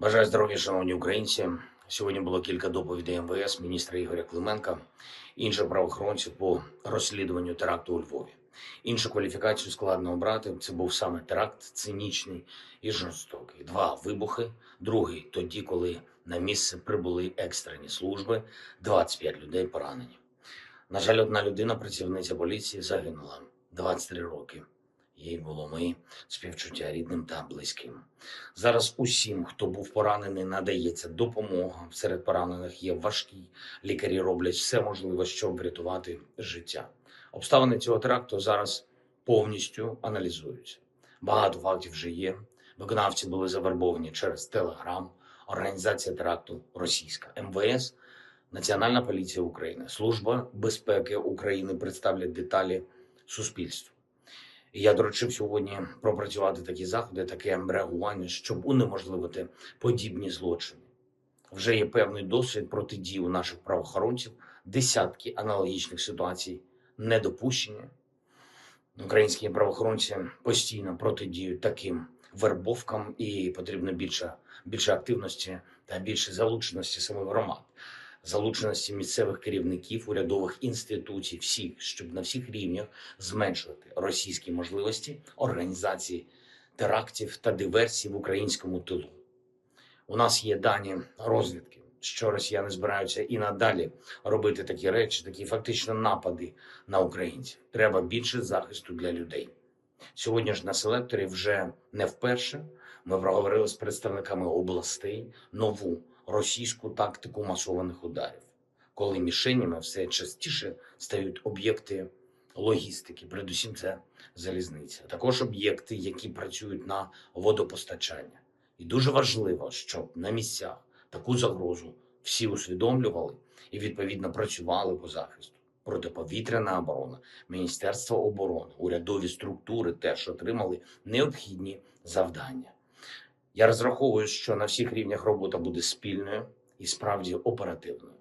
Бажаю здоров'я, шановні українці. Сьогодні було кілька доповідей МВС, міністра Ігоря Клименка, інших правоохоронців по розслідуванню теракту у Львові. Іншу кваліфікацію складно обрати. Це був саме теракт, цинічний і жорстокий. Два вибухи. Другий тоді, коли на місце прибули екстрені служби, 25 людей поранені. На жаль, одна людина, працівниця поліції, загинула 23 роки. Їй було ми співчуття рідним та близьким. Зараз усім, хто був поранений, надається допомога. Серед поранених є важкі. Лікарі роблять все можливе, щоб врятувати життя. Обставини цього теракту зараз повністю аналізуються. Багато фактів вже є. Виконавці були завербовані через Телеграм, організація теракту російська МВС, Національна поліція України, Служба безпеки України представлять деталі суспільству. Я доручив сьогодні пропрацювати такі заходи, таке реагування, щоб унеможливити подібні злочини. Вже є певний досвід протидії у наших правоохоронців, десятки аналогічних ситуацій недопущення. Українські правоохоронці постійно протидіють таким вербовкам, і потрібно більше, більше активності та більше залученості самих громад, залученості місцевих керівників, урядових інституцій, всіх, щоб на всіх рівнях зменшувати російські можливості організації терактів та диверсій в українському тилу. У нас є дані розвідки, що росіяни збираються і надалі робити такі речі, такі фактично напади на українців. Треба більше захисту для людей. Сьогодні ж на селекторі вже не вперше ми проговорили з представниками областей нову російську тактику масованих ударів, коли мішенями все частіше стають об'єкти логістики, передусім це залізниця, також об'єкти, які працюють на водопостачання. І дуже важливо, щоб на місцях таку загрозу всі усвідомлювали і відповідно працювали по захисту. Протиповітряна оборона, Міністерство оборони, урядові структури теж отримали необхідні завдання. Я розраховую, що на всіх рівнях робота буде спільною і справді оперативною.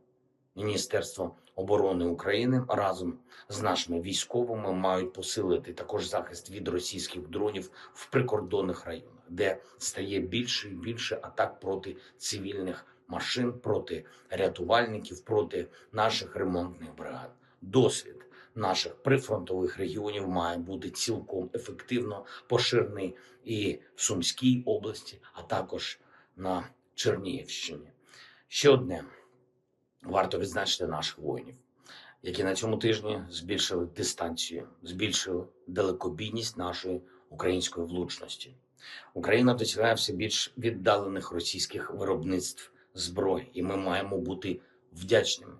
Міністерство оборони України разом з нашими військовими мають посилити також захист від російських дронів в прикордонних районах, де стає більше і більше атак проти цивільних машин, проти рятувальників, проти наших ремонтних бригад. Досвід наших прифронтових регіонів має бути цілком ефективно поширений і в Сумській області, а також на Чернігівщині. Ще одне варто відзначити наших воїнів, які на цьому тижні збільшили дистанцію, збільшили далекобійність нашої української влучності. Україна досягає все більш віддалених російських виробництв зброї, і ми маємо бути вдячними,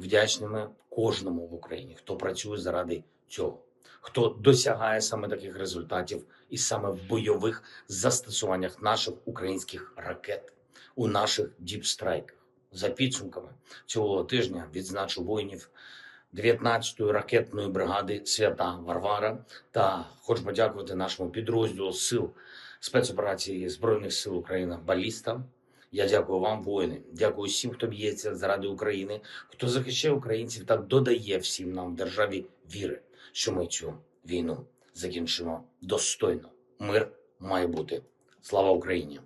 вдячними кожному в Україні, хто працює заради цього, хто досягає саме таких результатів, і саме в бойових застосуваннях наших українських ракет у наших діпстрайках. За підсумками цього тижня відзначу воїнів 19-ї ракетної бригади Свята Варвара та хочу подякувати нашому підрозділу сил спецоперації Збройних сил України Баліста. Я дякую вам, воїни. Дякую всім, хто б'ється заради України, хто захищає українців та додає всім нам в державі віри, що ми цю війну закінчимо достойно. Мир має бути. Слава Україні!